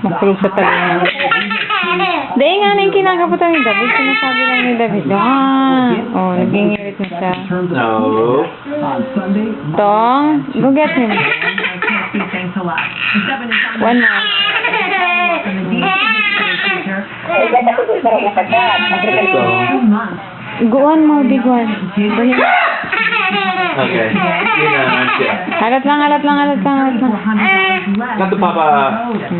Makulog sa talingan. Dahil nga na yung kinakaputan ni David. Sinasabi lang ni David. Ah! Oh, naging irit na siya. No. Tong, go get him. One more. one more big one. Bring it. Okay. Yun na, nandiyan. Halat lang, halat lang, halat lang, halat lang. $400 less. Not the Papa. than